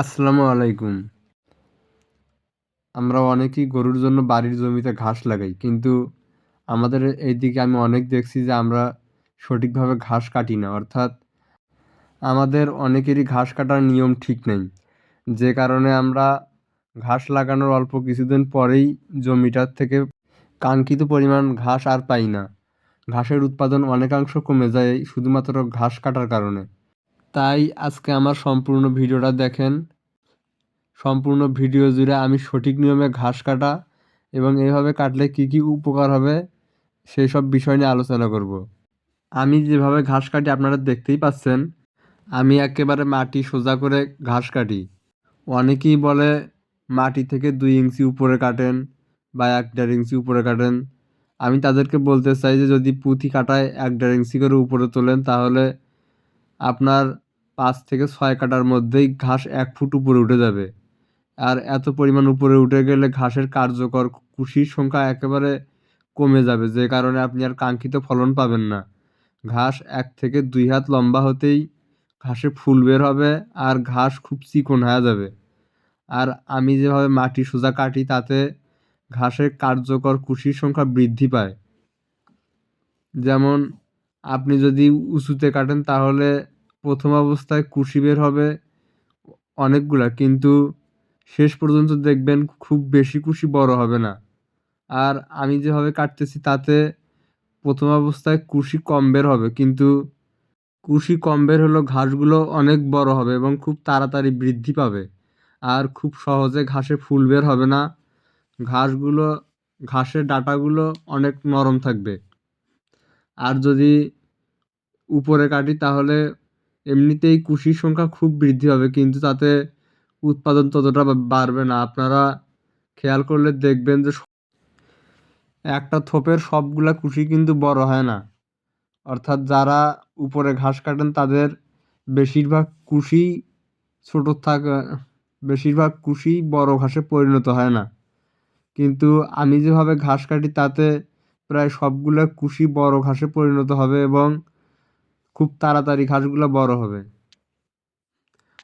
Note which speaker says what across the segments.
Speaker 1: আসসালামু আলাইকুম। আমরা অনেকেই গরুর জন্য বাড়ির জমিতে ঘাস লাগাই, কিন্তু আমাদের এইদিকে আমি অনেক দেখছি যে আমরা সঠিকভাবে ঘাস কাটি না। অর্থাৎ আমাদের অনেকেরই ঘাস কাটার নিয়ম ঠিক নেই। যে কারণে আমরা ঘাস লাগানোর অল্প কিছুদিন পরেই জমিটার থেকে কাঙ্ক্ষিত পরিমাণ ঘাস আর পাই না। ঘাসের উৎপাদন অনেকাংশ কমে যায়, শুধুমাত্র ঘাস কাটার কারণে। তাই আজকে আমার সম্পূর্ণ ভিডিওটা দেখেন। সম্পূর্ণ ভিডিও জুড়ে আমি সঠিক নিয়মে ঘাস কাটা এবং এইভাবে কাটলে কি কি উপকার হবে সেই সব বিষয় নিয়ে আলোচনা করব। আমি যেভাবে ঘাস কাটি আপনারা দেখতেই পাচ্ছেন, আমি একেবারে মাটি সোজা করে ঘাস কাটি। অনেকেই বলে মাটি থেকে দুই ইঞ্চি উপরে কাটেন বা এক দেড় ইঞ্চি উপরে কাটেন। আমি তাদেরকে বলতে চাই যে যদি পুঁতি কাটায় এক দেড় ইঞ্চি করে উপরে তোলেন তাহলে আপনার পাঁচ থেকে ছয় কাটার মধ্যেই ঘাস এক ফুট উপরে উঠে যাবে। আর এত পরিমাণ উপরে উঠে গেলে ঘাসের কার্যকর কুশির সংখ্যা একেবারে কমে যাবে, যে কারণে আপনি আর কাঙ্ক্ষিত ফলন পাবেন না। ঘাস এক থেকে দুই হাত লম্বা হতেই ঘাসে ফুল বের হবে আর ঘাস খুব চিকন হয়ে যাবে। আর আমি যেভাবে মাটি সোজা কাটি, তাতে ঘাসের কার্যকর কুশির সংখ্যা বৃদ্ধি পায়। যেমন, আপনি যদি উঁচুতে কাটেন, তাহলে প্রথম অবস্থায় কুশি বের হবে অনেকগুলা, কিন্তু শেষ পর্যন্ত দেখবেন খুব বেশি কুশি বড় হবে না। আর আমি যেভাবে কাটতেছি, তাতে প্রথম অবস্থায় কুশি কম বের হবে, কিন্তু কুশি কম বের হলেও ঘাসগুলো অনেক বড় হবে এবং খুব তাড়াতাড়ি বৃদ্ধি পাবে। আর খুব সহজে ঘাসে ফুল বের হবে না। ঘাসগুলো, ঘাসের ডাঁটাগুলো অনেক নরম থাকবে। আর যদি উপরে কাটি, তাহলে এমনিতেই কুশির সংখ্যা খুব বৃদ্ধি হবে কিন্তু তাতে উৎপাদন ততটা বাড়বে না। আপনারা খেয়াল করলে দেখবেন যে একটা থোপের সবগুলা কুশি কিন্তু বড় হয় না। অর্থাৎ যারা উপরে ঘাস কাটেন, তাদের বেশিরভাগ কুশি ছোটো থাক বেশিরভাগ কুশি বড় ঘাসে পরিণত হয় না। কিন্তু আমি যেভাবে ঘাস কাটি, তাতে প্রায় সবগুলো কুশি বড় ঘাসে পরিণত হবে এবং খুব তাড়াতাড়ি ঘাসগুলো বড় হবে।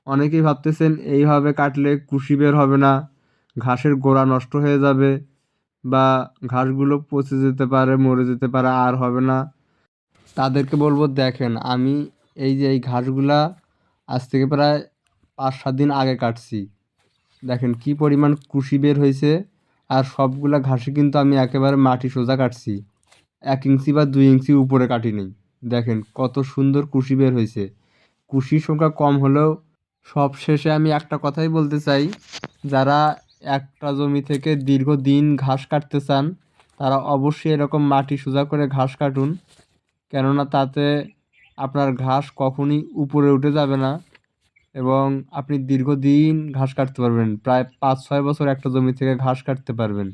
Speaker 1: অনেকেই ভাবতেছেন এইভাবে কাটলে কুশি বের হবে না, ঘাসের গোড়া নষ্ট হয়ে যাবে বা ঘাসগুলো পচে যেতে পারে, মরে যেতে পারে, আর হবে না। তাদেরকে বলব, দেখেন, আমি এই যে এই ঘাসগুলা আজ থেকে প্রায় পাঁচ, সাত দিন আগে কাটছি। দেখেন কি পরিমাণ কুশি বের হয়েছে, আর সবগুলা ঘাসে কিন্তু আমি একেবারে মাটি সোজা কাটছি। এক ইঞ্চি বা দুই ইঞ্চি উপরে কাটি নেই দেখেন কত সুন্দর কুশি বের হয়েছে। কুশির সংখ্যা কম হলেও সব শেষে আমি একটা কথাই বলতে চাই, যারা একটা জমি থেকে দীর্ঘদিন ঘাস কাটতে চান, তারা অবশ্যই এরকম মাটি সোজা করে ঘাস কাটুন, কেননা তাতে আপনার ঘাস কখনই উপরে উঠে যাবে না এবং আপনি দীর্ঘদিন ঘাস কাটতে পারবেন, প্রায় পাঁচ ছয় বছর একটা জমি থেকে ঘাস কাটতে পারবেন।